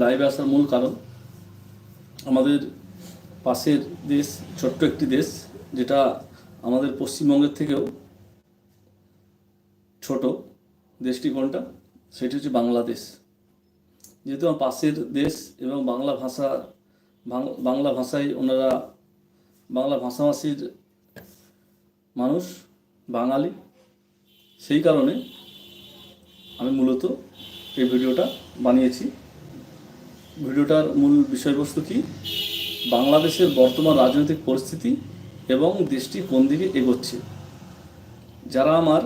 লাইভে আসার মূল কারণ আমাদের পাশের দেশ, ছোট্ট একটি দেশ, যেটা আমাদের পশ্চিমবঙ্গের থেকেও ছোট দেশটি কোনটা? সেটি হচ্ছে বাংলাদেশ। যেহেতু আমার পাশের দেশ এবং বাংলা ভাষা বাংলা ভাষায় ওনারা, বাংলা ভাষাভাষীর মানুষ, বাঙালি, সেই কারণে আমি মূলত এই ভিডিওটা বানিয়েছি। ভিডিওটার মূল বিষয়বস্তু কি? বাংলাদেশের বর্তমান রাজনৈতিক পরিস্থিতি এবং দেশটি কোন দিকে এগোচ্ছে? যারা আমার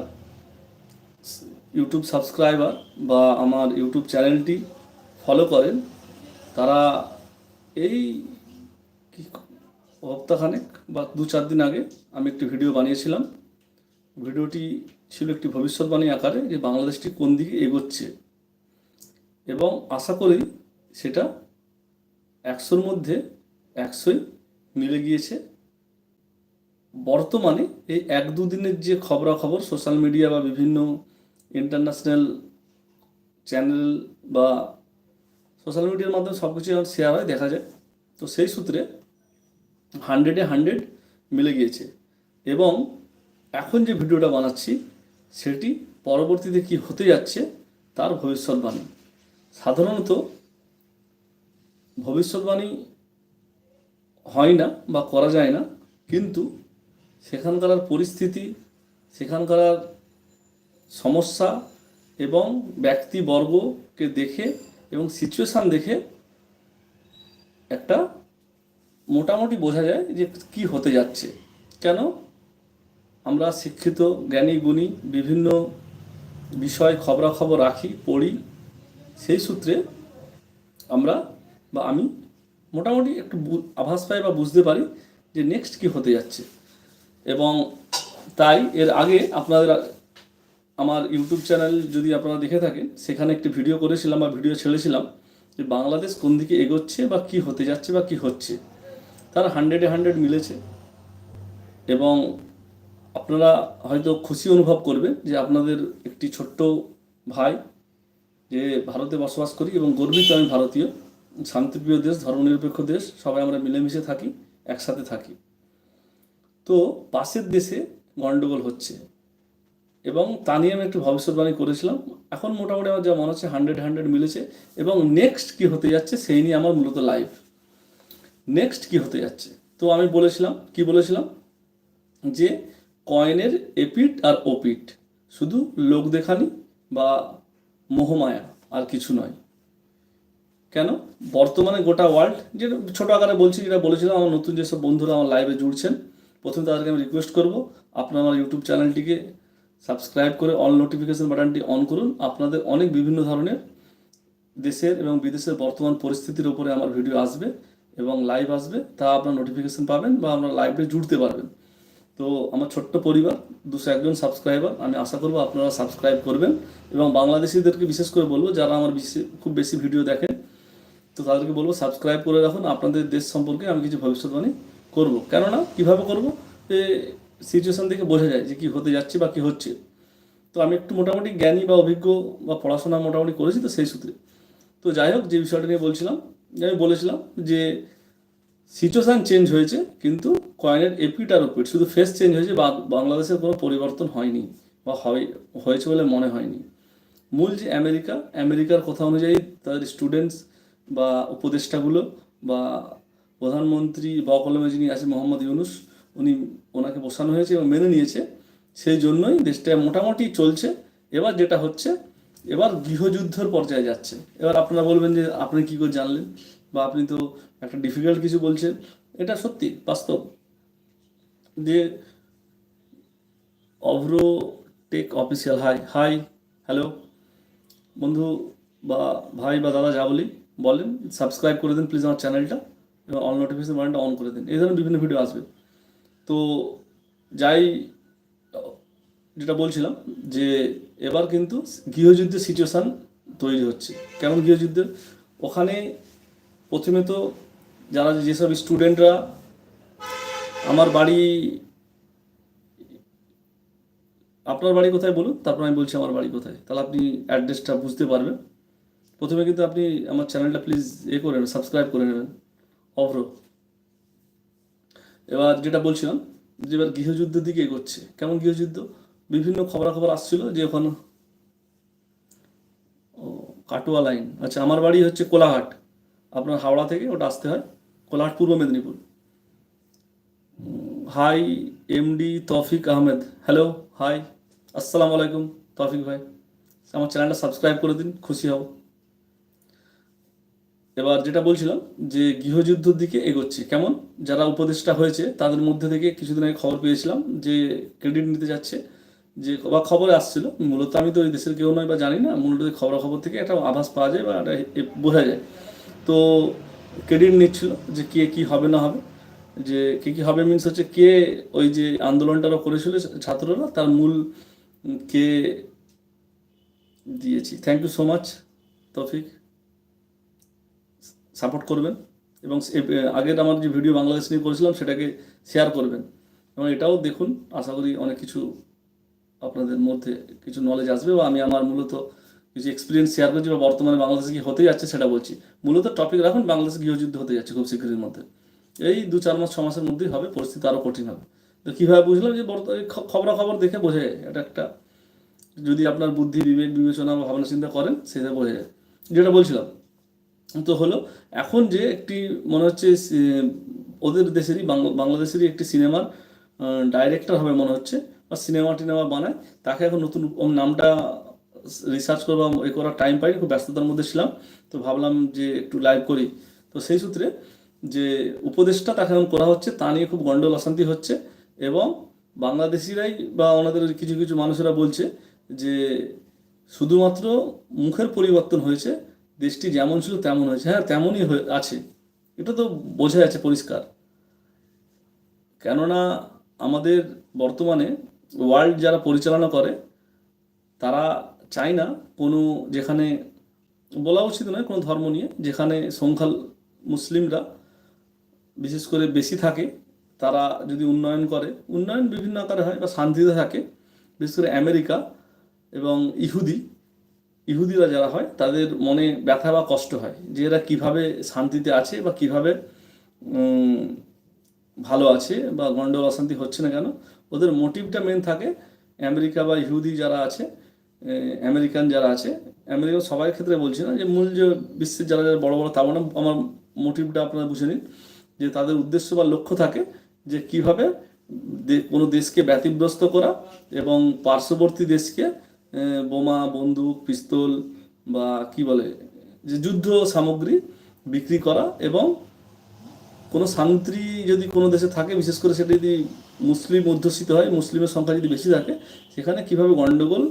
ইউটিউব সাবস্ক্রাইবার বা আমার ইউটিউব চ্যানেলটি ফলো করেন, তারা এই সপ্তাহখানেক বা দু চার দিন আগে আমি একটি ভিডিও বানিয়েছিলাম। ভিডিওটি ছিল একটি ভবিষ্যৎবাণী আকারে যে বাংলাদেশটি কোন দিকে এগোচ্ছে। এবং আশা করি সেটা একশোর মধ্যে একশোই মিলে গিয়েছে। বর্তমানে এই এক দুদিনের যে খবরাখবর, সোশ্যাল মিডিয়া বা বিভিন্ন ইন্টারন্যাশনাল চ্যানেল বা সোশ্যাল মিডিয়ার মাধ্যমে সব কিছু শেয়ার হয়, দেখা যায়। তো সেই সূত্রে হান্ড্রেডে হান্ড্রেড মিলে গিয়েছে। এবং এখন যে ভিডিওটা বানাচ্ছি, সেটি পরবর্তীতে কি হতে যাচ্ছে, তার ভবিষ্যৎবাণী। সাধারণত ভবিষ্যৎবাণী হয় না বা করা যায় না কিন্তু সেখানকার পরিস্থিতি, সেখানকার সমস্যা এবং ব্যক্তিবর্গকে দেখে এবং সিচুয়েশান দেখে একটা মোটামুটি বোঝা যায় যে কি হতে যাচ্ছে। কেন? আমরা শিক্ষিত, জ্ঞানী, গুণী, বিভিন্ন বিষয় খবরাখবর রাখি, পড়ি, সেই সূত্রে আমরা বা আমি মোটামুটি একটু আভাস পাই বা বুঝতে পারি যে নেক্সট কি হতে যাচ্ছে। এবং তাই এর আগে আপনাদের আমার ইউটিউব চ্যানেল যদি আপনারা দেখে থাকেন, সেখানে একটি ভিডিও করেছিলাম বা ভিডিও ছেড়েছিলাম যে বাংলাদেশ কোন দিকে এগোচ্ছে বা কি হতে যাচ্ছে বা কি হচ্ছে। তার হান্ড্রেডে হান্ড্রেড মিলেছে। এবং আপনারা হয়তো খুশি অনুভব করবেন যে আপনাদের একটি ছোট্ট ভাই যে ভারতে বসবাস করি এবং গর্বিত আমি ভারতীয়। শান্তিপ্রিয় দেশ, ধর্মনিরপেক্ষ দেশ, সবাই আমরা মিলেমিশে থাকি, একসাথে থাকি। তো পাশের দেশে গণ্ডগোল হচ্ছে এবং তা নিয়ে আমি একটু ভবিষ্যৎবাণী করেছিলাম। এখন মোটামুটি আমার যা মনে হচ্ছে হান্ড্রেড হান্ড্রেড মিলেছে এবং নেক্সট কি হতে যাচ্ছে সেই নিয়ে আমার মূলত লাইভ। নেক্সট কি হতে যাচ্ছে? তো আমি বলেছিলাম, কি বলেছিলাম? যে কয়েনের এপিট আর ওপিট শুধু লোক দেখানি বা মোহমায়া আর কিছু নয়। কেন? বর্তমানে গোটা ওয়ার্ল্ড যেটা ছোটো আকারে বলছি, যেটা বলেছিলাম, আমার নতুন যেসব বন্ধুরা আমার লাইভে জুড়ছেন, প্রথমে তাদেরকে আমি রিকোয়েস্ট করব, আপনারা আমার ইউটিউব চ্যানেলটিকে সাবস্ক্রাইব করে অল নোটিফিকেশন বাটনটি অন করুন। আপনাদের অনেক বিভিন্ন ধরনের দেশের এবং বিদেশের বর্তমান পরিস্থিতির উপরে আমার ভিডিও আসবে এবং লাইভ আসবে, তা আপনার নোটিফিকেশন পাবেন বা আপনার লাইভে জুড়তে পারবেন। তো আমার ছোট্ট পরিবার, দুশো একজন সাবস্ক্রাইবার আমি আশা করব আপনারা সাবস্ক্রাইব করবেন। এবং বাংলাদেশিদেরকে বিশেষ করে বলব, যারা আমার খুব বেশি ভিডিও দেখেন তো তাদেরকে বলব সাবস্ক্রাইব করে রাখুন। আপনাদের দেশ সম্পর্কে আমি কিছু ভবিষ্যৎবাণী করব। কেননা, কীভাবে করব? এ সিচুয়েশান দেখে বোঝা যায় যে কী হতে যাচ্ছে বা কী হচ্ছে। তো আমি একটু মোটামুটি জ্ঞানী বা অভিজ্ঞ বা পড়াশোনা মোটামুটি করেছি তো সেই সূত্রে। তো যাই হোক, যে বিষয়টা নিয়ে বলছিলাম, যে আমি বলেছিলাম যে সিচুয়েশান চেঞ্জ হয়েছে, কিন্তু কয়েনের এপিট আর ওপিট শুধু ফেস চেঞ্জ হয়েছে বা বাংলাদেশের কোনো পরিবর্তন হয়নি বা হয়, হয়েছে বলে মনে হয়নি। মূল যে আমেরিকা আমেরিকার কথা অনুযায়ী তাদের স্টুডেন্টস বা উপদেষ্টাগুলো বা প্রধানমন্ত্রী বা কলমে যিনি আছে মোহাম্মদ ইউনুস, উনি ওনাকে বসানো হয়েছে এবং মেনে নিয়েছে। সেই জন্যই দেশটা মোটামুটি চলছে। এবার যেটা হচ্ছে, এবার গৃহযুদ্ধের পর্যায়ে যাচ্ছে। এবার আপনারা বলবেন যে আপনি কী করে জানলেন? বা আপনি তো একটা ডিফিকাল্ট কিছু বলছেন। এটা সত্যি, বাস্তব। যে Avro tech official hi hi hello বন্ধু বা ভাই বা দাদা, যা বলি। বলেন সাবস্ক্রাইব করে দিন প্লিজ আমার চ্যানেলটা এবং অল নোটিফিকেশন বাটনটা অন করে দিন। এই ধরনের বিভিন্ন ভিডিও আসবে। তো যাই, যেটা বলছিলাম যে এবার কিন্তু গৃহযুদ্ধের সিচুয়েশান তৈরি হচ্ছে। কেমন গৃহযুদ্ধের? ওখানে প্রথমে তো যারা যেসব স্টুডেন্টরা আমার বাড়ি, আপনার বাড়ি কোথায় বলুন? তারপর আমি বলছি আমার বাড়ি কোথায়। তাহলে আপনি অ্যাড্রেসটা বুঝতে পারবেন। প্রথমে কিন্তু আপনি আমার চ্যানেলটা প্লিজ এ করে নেবেন সাবস্ক্রাইব করে নেবেন। অভ্র। এবার যেটা বলছিলাম, যে এবার গৃহযুদ্ধের দিকে এগোচ্ছে। কেমন গৃহযুদ্ধ? বিভিন্ন খবরাখবর আসছিল যে ওখানে, ও, কাটোয়া লাইন আচ্ছা আমার বাড়ি হচ্ছে কোলাহাট। আপনার হাওড়া থেকে ওটা আসতে হয় কোলাহাট, পূর্ব মেদিনীপুর। হাই এমডি তফিক আহমেদ। হ্যালো হাই আসসালামু আলাইকুম তফিক ভাই। আমার চ্যানেলটা সাবস্ক্রাইব করে দিন, খুশি হব এবার যেটা বলছিলাম যে গৃহযুদ্ধের দিকে এগোচ্ছে। কেমন? যারা উপদেষ্টা হয়েছে, তাদের মধ্যে থেকে কিছুদিন আগে খবর পেয়েছিলাম যে ক্রেডিট নিতে যাচ্ছে, যে বা খবরে আসছিল। মূলত আমি তো ওই দেশের কেউ নয় বা জানি না, মূলত খবর খবর থেকে একটা আভাস পাওয়া যায় বা একটা বোঝা যায়। তো ক্রেডিট নিচ্ছিল যে কে কি হবে না হবে, যে কে কি হবে মিনস হচ্ছে কে ওই যে আন্দোলনটা করেছিল ছাত্ররা, তার মূল কে দিয়েছি। Thank you so much Taufiq. Support করবেন এবং আগের আমার যে ভিডিও বাংলাদেশ নিয়ে করেছিলাম সেটাকে শেয়ার করবেন। এবং এটাও দেখুন, আশা করি অনেক কিছু আপনাদের মধ্যে কিছু নলেজ আসবে বা আমি আমার মূলত কিছু এক্সপিরিয়েন্স শেয়ার করছি বা বর্তমানে বাংলাদেশে কি হতে যাচ্ছে সেটা বলছি। মূলত টপিক রাখুন, বাংলাদেশে গৃহযুদ্ধ হতে যাচ্ছে খুব শীঘ্রের মধ্যে। এই দু চার মাস, ছ মাসের মধ্যেই হবে, পরিস্থিতি আরও কঠিন হবে। তো কীভাবে বুঝলাম যে খবরাখবর দেখে বোঝা যায়, এটা একটা যদি আপনার বুদ্ধি, বিবেক, বিবেচনা বা ভাবনা চিন্তা করেন, সেটা বোঝা যায়। যেটা বলছিলাম তো হলো, এখন যে একটি মনে হচ্ছে ওদের দেশেরই, বাংলা- বাংলাদেশেরই একটি সিনেমার ডাইরেক্টর হবে মনে হচ্ছে, বা সিনেমা টিনেমা বানায়, তাকে এখন নতুন নামটা রিসার্চ করবা এ করার টাইম পাইনি, খুব ব্যস্ততার মধ্যে ছিলাম, তো ভাবলাম যে একটু লাইভ করি। তো সেই সূত্রে যে উপদেশটা তাকে এখন করা হচ্ছে, তা নিয়ে খুব গন্ডল অশান্তি হচ্ছে, এবং বাংলাদেশিরাই বা ওনাদের কিছু কিছু মানুষেরা বলছে যে, শুধুমাত্র মুখের পরিবর্তন হয়েছে দেশটি যেমন ছিল তেমন হয়েছে। হ্যাঁ তেমনই আছে। এটা তো বোঝা যাচ্ছে পরিষ্কার। কেননা আমাদের বর্তমানে ওয়ার্ল্ড যারা পরিচালনা করে, তারা চায় না কোনো যেখানে বলা উচিত নয়, কোনো ধর্ম নিয়ে, যেখানে সংখ্যাল মুসলিমরা বিশেষ করে বেশি থাকে, তারা যদি উন্নয়ন করে, উন্নয়ন বিভিন্ন আকারে হয় বা শান্তিতে থাকে। বিশেষ করে আমেরিকা এবং ইহুদি ইহুদিরা যারা হয়, তাদের মনে ব্যথা বা কষ্ট হয় যে এরা কীভাবে শান্তিতে আছে বা কীভাবে ভালো আছে বা গন্ডগোল, অশান্তি হচ্ছে না কেন? ওদের মোটিভটা মেন থাকে আমেরিকা বা ইহুদি যারা আছে আমেরিকান যারা আছে। আমেরিকা সবার ক্ষেত্রে বলছি না যে মূল যে বিশ্বের যারা যারা বড় বড় তা মানে আমার মোটিভটা আপনারা বুঝে নিন যে তাদের উদ্দেশ্য বা লক্ষ্য থাকে যে কীভাবে কোনো দেশকে ব্যতিগ্রস্ত করা এবং পার্শ্ববর্তী দেশকে বোমা, বন্দুক, পিস্তল বা কি বলে, যে যুদ্ধ সামগ্রী বিক্রি করা এবং কোনো শান্তি যদি কোনো দেশে থাকে, বিশেষ করে সেটা যদি মুসলিম অধ্যুষিত হয়, মুসলিমের সংখ্যা যদি বেশি থাকে, সেখানে কীভাবে গণ্ডগোল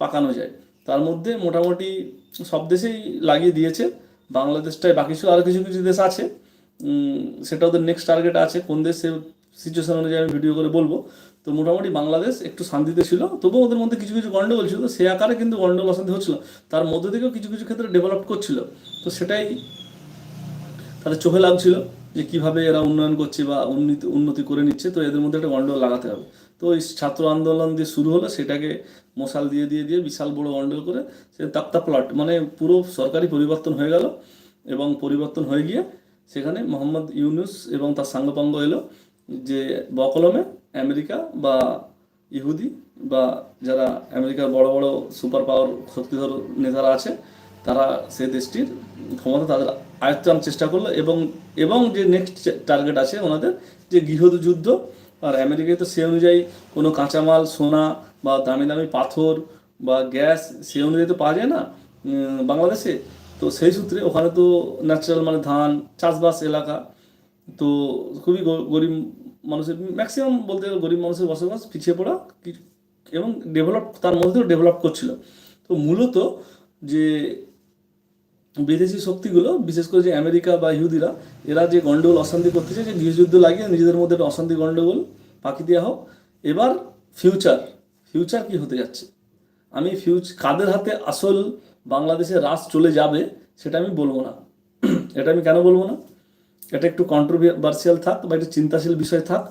পাকানো যায়? তার মধ্যে মোটামুটি সব দেশেই লাগিয়ে দিয়েছে। বাংলাদেশটাই বাকি সব আরও কিছু কিছু দেশ আছে। সেটা ওদের নেক্সট টার্গেট আছে। কোন দেশে সিচুয়েশন অনুযায়ী আমি ভিডিও করে বলব। তো মোটামুটি বাংলাদেশ একটু শান্তিতে ছিল। তবুও ওদের মধ্যে কিছু কিছু গন্ডগোল ছিল। সে আকারে কিন্তু গন্ডগোল অশান্তি হচ্ছিল। তার মধ্যে থেকেও কিছু কিছু ক্ষেত্রে ডেভেলপ করছিল। তো সেটাই তাদের চোখে লাগছিল যে কীভাবে এরা উন্নয়ন করছে বা উন্নতি উন্নতি করে নিচ্ছে। তো এদের মধ্যে একটা গন্ডগোল লাগাতে হবে। তো ওই ছাত্র আন্দোলন দিয়ে শুরু হলো, সেটাকে মশাল দিয়ে দিয়ে দিয়ে বিশাল বড় গন্ডগোল করে সে তাপ্তা প্লট মানে পুরো সরকারি পরিবর্তন হয়ে গেল এবং পরিবর্তন হয়ে গিয়ে সেখানে মোহাম্মদ ইউনুস এবং তার সাঙ্গপাঙ্গ এলো। যে বকলমে আমেরিকা বা ইহুদি বা যারা আমেরিকার বড় বড় সুপার পাওয়ার শক্তিধর নেতারা আছে, তারা সে দেশটির ক্ষমতা তাদের আয়ত্ত আনার চেষ্টা করল এবং এবং যে নেক্সট টার্গেট আছে ওনাদের যে গৃহযুদ্ধ আর আমেরিকায় তো সে অনুযায়ী কোনো কাঁচামাল, সোনা বা দামি দামি পাথর বা গ্যাস সে অনুযায়ী তো পাওয়া যায় না বাংলাদেশে। তো সেই সূত্রে ওখানে তো ন্যাচারাল মানে ধান, চাষবাস এলাকা তো খুবই গরিব মানুষের ম্যাক্সিমাম বলতে গেলে গরিব মানুষের বসবাস, পিছিয়ে পড়া এবং ডেভেলপ তার মধ্যেও ডেভেলপ করছিল। তো মূলত যে বিদেশি শক্তিগুলো, বিশেষ করে যে আমেরিকা বা ইহুদিরা, এরা যে গন্ডগোল, অশান্তি করতেছে, যে গৃহযুদ্ধ লাগিয়ে নিজেদের মধ্যে একটা অশান্তি গন্ডগোল পাকি দেওয়া হোক। এবার ফিউচার ফিউচার কি হতে যাচ্ছে? আমি ফিউচ কাদের হাতে আসল বাংলাদেশের রাস চলে যাবে, সেটা আমি বলব না। এটা আমি কেন বলব না? এটা একটু কন্ট্রোভার্সিয়াল থাক বা একটু চিন্তাশীল বিষয় থাক।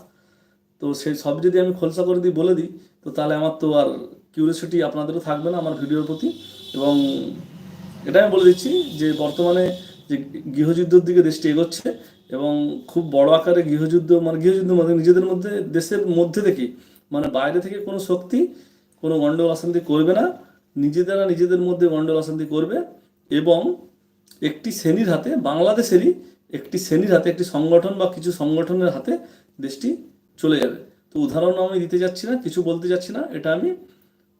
তো সেই সব যদি আমি খোলসা করে দিই, বলে দিই, তো তাহলে আমার তো আর কিউরিয়াসিটি আপনাদেরও থাকবে না আমার ভিডিওর প্রতি। এবং এটা আমি বলে দিচ্ছি যে বর্তমানে যে গৃহযুদ্ধের দিকে দেশটি এগোচ্ছে এবং খুব বড় আকারে গৃহযুদ্ধ মানে গৃহযুদ্ধ মানে নিজেদের মধ্যে, দেশের মধ্যে থেকে মানে বাইরে থেকে কোনো শক্তি, কোনো গণ্ডগোল অশান্তি করবে না। নিজেদেরা নিজেদের মধ্যে গণ্ডগোল অশান্তি করবে এবং একটি শ্রেণির হাতে বাংলাদেশেরই একটি শ্রেণির হাতে, একটি সংগঠন বা কিছু সংগঠনের হাতে দেশটি চলে যাবে। তো উদাহরণ আমি দিতে যাচ্ছি না, কিছু বলতে যাচ্ছি না, এটা আমি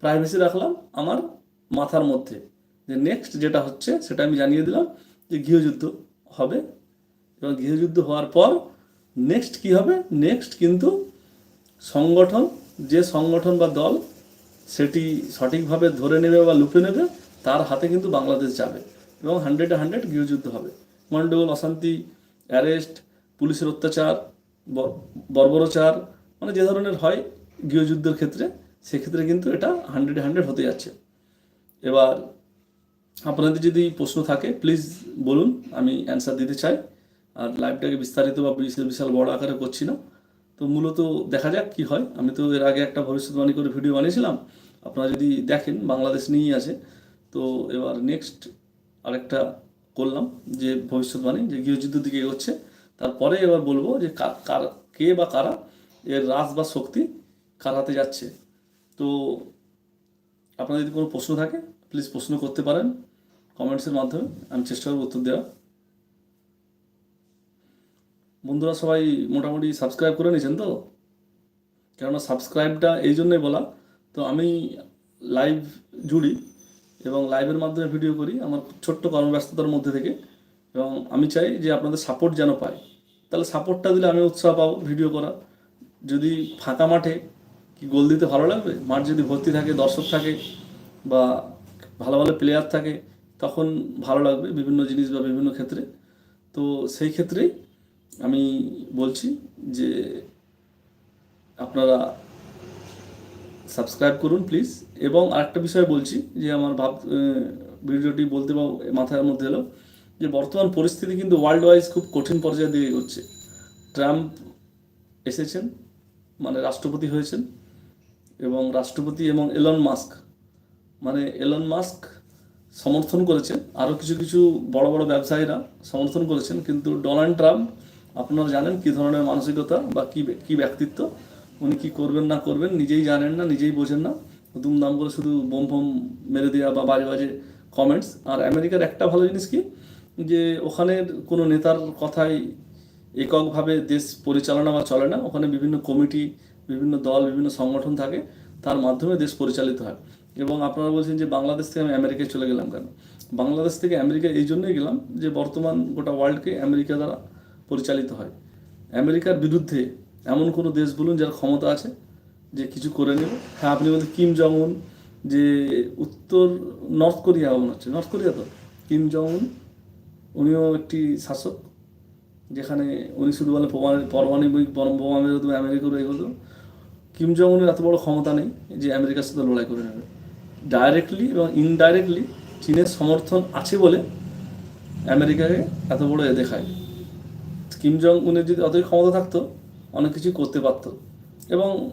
প্রাইভেসি রাখলাম আমার মাথার মধ্যে। যে নেক্সট যেটা হচ্ছে, সেটা আমি জানিয়ে দিলাম যে গৃহযুদ্ধ হবে। এবং গৃহযুদ্ধ হওয়ার পর নেক্সট কি হবে? নেক্সট কিন্তু সংগঠন, যে সংগঠন বা দল সেটি সঠিকভাবে ধরে নেবে বা লুপে নেবে, তার হাতে কিন্তু বাংলাদেশ যাবে। এবং হান্ড্রেডে হান্ড্রেড গৃহযুদ্ধ হবে। গন্ডগোল অশান্তি, অ্যারেস্ট, পুলিশের অত্যাচার বর্বরচার মানে যে ধরনের হয় গৃহযুদ্ধের ক্ষেত্রে, সেক্ষেত্রে কিন্তু এটা হান্ড্রেড হান্ড্রেড হতে যাচ্ছে। এবার আপনাদের যদি প্রশ্ন থাকে প্লিজ বলুন, আমি অ্যান্সার দিতে চাই। আর লাইভটাকে বিস্তারিত বা বিশাল বিশাল বড় আকারে করছি না। তো মূলত দেখা যাক কি হয়। আমি তো এর আগে একটা ভবিষ্যৎবাণী করে ভিডিও বানিয়েছিলাম। আপনারা যদি দেখেন, বাংলাদেশ নিয়েই আছে। তো এবার নেক্সট আরেকটা করলাম যে ভবিষ্যৎবাণী, যে গৃহযুদ্ধের দিকে এগোচ্ছে। তারপরে এবার বলব যে কার, কে বা কারা এর রাজ বা শক্তি কার হাতে যাচ্ছে? তো আপনার যদি কোনো প্রশ্ন থাকে প্লিজ প্রশ্ন করতে পারেন কমেন্টসের মাধ্যমে। আমি চেষ্টা করব উত্তর দেওয়ার। বন্ধুরা, সবাই মোটামুটি সাবস্ক্রাইব করে নিয়েছেন তো? কেননা সাবস্ক্রাইবটা এই জন্যই বলা, তো আমি লাইভ জুড়ি। এবং লাইভের মাধ্যমে ভিডিও করি, আমার ছোট্ট কর্মব্যস্ততার মধ্যে থেকে। এবং আমি চাই যে আপনাদের সাপোর্ট যেন পাই। তাহলে সাপোর্টটা দিলে আমি উৎসাহ পাবো ভিডিও করা যদি ফাঁকা মাঠে কি গোল দিতে ভালো লাগবে? মাঠ যদি ভর্তি থাকে, দর্শক থাকে, বা ভালো ভালো প্লেয়ার থাকে, তখন ভালো লাগবে বিভিন্ন জিনিস বা বিভিন্ন ক্ষেত্রে। তো সেই ক্ষেত্রেই আমি বলছি যে আপনারা সাবস্ক্রাইব করুন প্লিজ এবং আরেকটা বিষয় বলছি, যে আমার ভাব ভিডিওটি বলতে বা মাথার মধ্যে এলো, যে বর্তমান পরিস্থিতি কিন্তু ওয়ার্ল্ড ওয়াইজ খুব কঠিন পর্যায়ে দিয়ে এগোচ্ছে ট্রাম্প এসেছেন মানে রাষ্ট্রপতি হয়েছেন, এবং রাষ্ট্রপতি এবং এলন মাস্ক মানে এলন মাস্ক সমর্থন করেছেন আরও কিছু কিছু বড় বড় ব্যবসায়ীরা সমর্থন করেছেন, কিন্তু ডোনাল্ড ট্রাম্প, আপনারা জানেন কী ধরনের মানসিকতা বা কী কী ব্যক্তিত্ব, উনি কী করবেন না করবেন নিজেই জানেন না, নিজেই বোঝেন না। দুমদাম করে শুধু বোম ফোম মেরে দেওয়া বা বাজে বাজে কমেন্টস আর আমেরিকার একটা ভালো জিনিস কি? যে ওখানের কোনো নেতার কথাই এককভাবে দেশ পরিচালনা বা চলে না। ওখানে বিভিন্ন কমিটি, বিভিন্ন দল, বিভিন্ন সংগঠন থাকে। তার মাধ্যমে দেশ পরিচালিত হয়। এবং আপনারা বলছেন যে বাংলাদেশ থেকে আমি আমেরিকায় চলে গেলাম কেন? বাংলাদেশ থেকে আমেরিকা এই জন্যই গেলাম যে বর্তমান গোটা ওয়ার্ল্ডকে আমেরিকা দ্বারা পরিচালিত হয়। আমেরিকার বিরুদ্ধে এমন কোনো দেশ বলুন যার ক্ষমতা আছে যে কিছু করে নেবে। হ্যাঁ আপনি বলতে কিম জং উন যে উত্তর নর্থ কোরিয়া মনে হচ্ছে। নর্থ কোরিয়া তো? কিম জং উন উনিও একটি শাসক, যেখানে উনি শুধু বলে পরমাণু- পারমাণবিক বম- মেরে দেবে আমেরিকার এগুলো কিম জং উনের এত বড় ক্ষমতা নেই যে আমেরিকার সাথে লড়াই করে নেবে। ডাইরেক্টলি এবং ইনডাইরেক্টলি চীনের সমর্থন আছে বলে আমেরিকাকে এত বড় এ দেখায়। কিম জং উনের যদি অতই ক্ষমতা থাকতো, অনেক কিছু করতে পারতো। এবং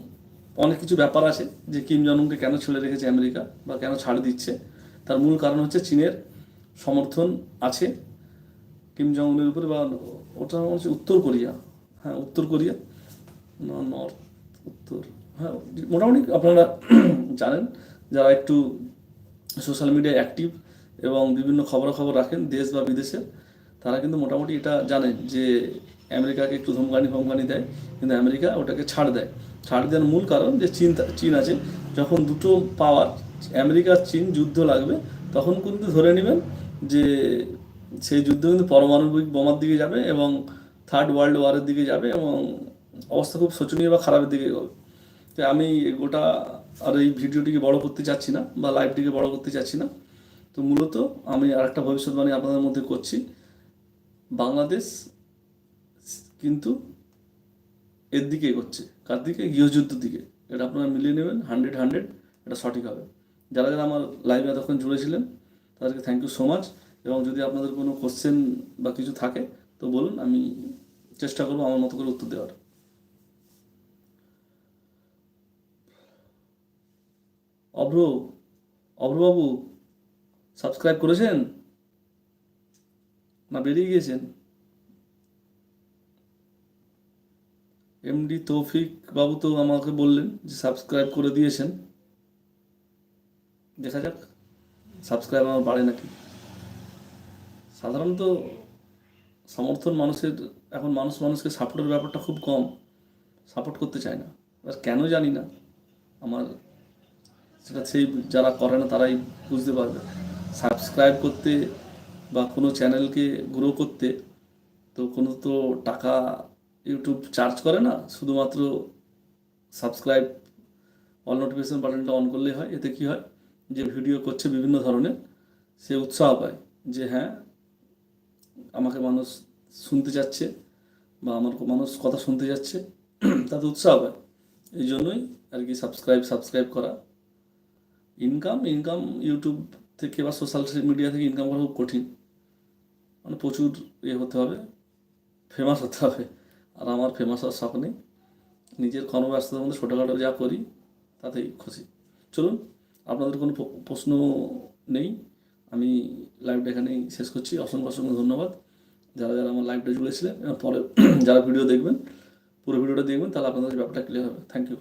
অনেক কিছু ব্যাপার আছে যে কিম জং উনকে কেন ছেড়ে রেখেছে আমেরিকা বা কেন ছাড় দিচ্ছে। তার মূল কারণ হচ্ছে চীনের সমর্থন আছে কিম জং উনের উপরে বা ওটা হচ্ছে উত্তর কোরিয়া। হ্যাঁ উত্তর কোরিয়া। নর্থ, উত্তর। হ্যাঁ মোটামুটি আপনারা জানেন যারা একটু সোশ্যাল মিডিয়ায় অ্যাক্টিভ এবং বিভিন্ন খবরাখবর রাখেন দেশ বা বিদেশের তারা কিন্তু মোটামুটি এটা জানেন যে আমেরিকাকে একটু ধমকানি ফমকানি দেয়, কিন্তু আমেরিকা ওটাকে ছাড় দেয়। ছাড় দেওয়ার মূল কারণ যে চীন চীন আছে। যখন দুটো পাওয়ার আমেরিকা চীন যুদ্ধ লাগবে, তখন কিন্তু ধরে নেবেন যে সেই যুদ্ধ কিন্তু পারমাণবিক বোমার দিকে যাবে এবং থার্ড ওয়ার্ল্ড ওয়ারের দিকে যাবে এবং অবস্থা খুব শোচনীয় বা খারাপের দিকে এগোবে তো আমি গোটা আর এই ভিডিওটিকে বড় করতে চাচ্ছি না বা লাইভটিকে বড় করতে চাচ্ছি না। তো মূলত আমি আর একটা ভবিষ্যৎবাণী আপনাদের মধ্যে করছি। বাংলাদেশ কিন্তু এর দিকে এগোচ্ছে। কার দিকে, গৃহযুদ্ধের দিকে। এটা আপনারা মিলিয়ে নেবেন হান্ড্রেড হান্ড্রেড এটা সঠিক হবে। যারা যারা আমার লাইভে এতক্ষণ জুড়েছিলেন, তাদেরকে থ্যাংক ইউ সো মাচ এবং যদি আপনাদের কোনো কোশ্চেন বা কিছু থাকে, তো বলুন, আমি চেষ্টা করব আমার মতো করে উত্তর দেওয়ার। অভ্র, অভ্রবাবু সাবস্ক্রাইব করেছেন? না, বেরিয়ে গিয়েছেন? এমডি তৌফিক বাবু তো আমাকে বললেন যে সাবস্ক্রাইব করে দিয়েছেন। দেখা যাক সাবস্ক্রাইব আমার বাড়ে নাকি। সাধারণত সমর্থন মানুষের, এখন মানুষ মানুষকে সাপোর্টের ব্যাপারটা খুব কম। সাপোর্ট করতে চায় না। এবার কেন জানি না। আমার সেটা সেই যারা করে না তারাই বুঝতে পারবে। সাবস্ক্রাইব করতে বা কোনো চ্যানেলকে গ্রো করতে তো কোনো তো টাকা ইউটিউব চার্জ করে না, শুধুমাত্র সাবস্ক্রাইব, অল নোটিফিকেশন বাটনটা অন করলেই হয়, এতে কি হয়? যে ভিডিও করছে বিভিন্ন ধরনের, সে উৎসাহ পায় যে হ্যাঁ আমাকে মানুষ শুনতে চাচ্ছে বা আমার মানুষ কথা শুনতে যাচ্ছে তাতে উৎসাহ পায়। এই জন্যই আর কি সাবস্ক্রাইব সাবস্ক্রাইব করা। ইনকাম ইনকাম ইউটিউব থেকে বা সোশ্যাল মিডিয়া থেকে ইনকাম করা খুব কঠিন। মানে প্রচুর ইয়ে হতে হবে ফেমাস হতে হবে। আর আমার ফেমাস হওয়ার শখ নেই। নিজের কর্মব্যস্ততার মধ্যে ছোটোখাটো যা করি, তাতেই খুশি। চলুন, আপনাদের কোনো প্রশ্ন নেই, আমি লাইভটা এখানেই শেষ করছি। অসংখ্য অসংখ্য ধন্যবাদ। যারা যারা আমার লাইভটা জুড়েছিলেন পরে যারা ভিডিও দেখবেন, পুরো ভিডিওটা দেখবেন, তাহলে আপনাদের ব্যাপারটা ক্লিয়ার হবে। Thank you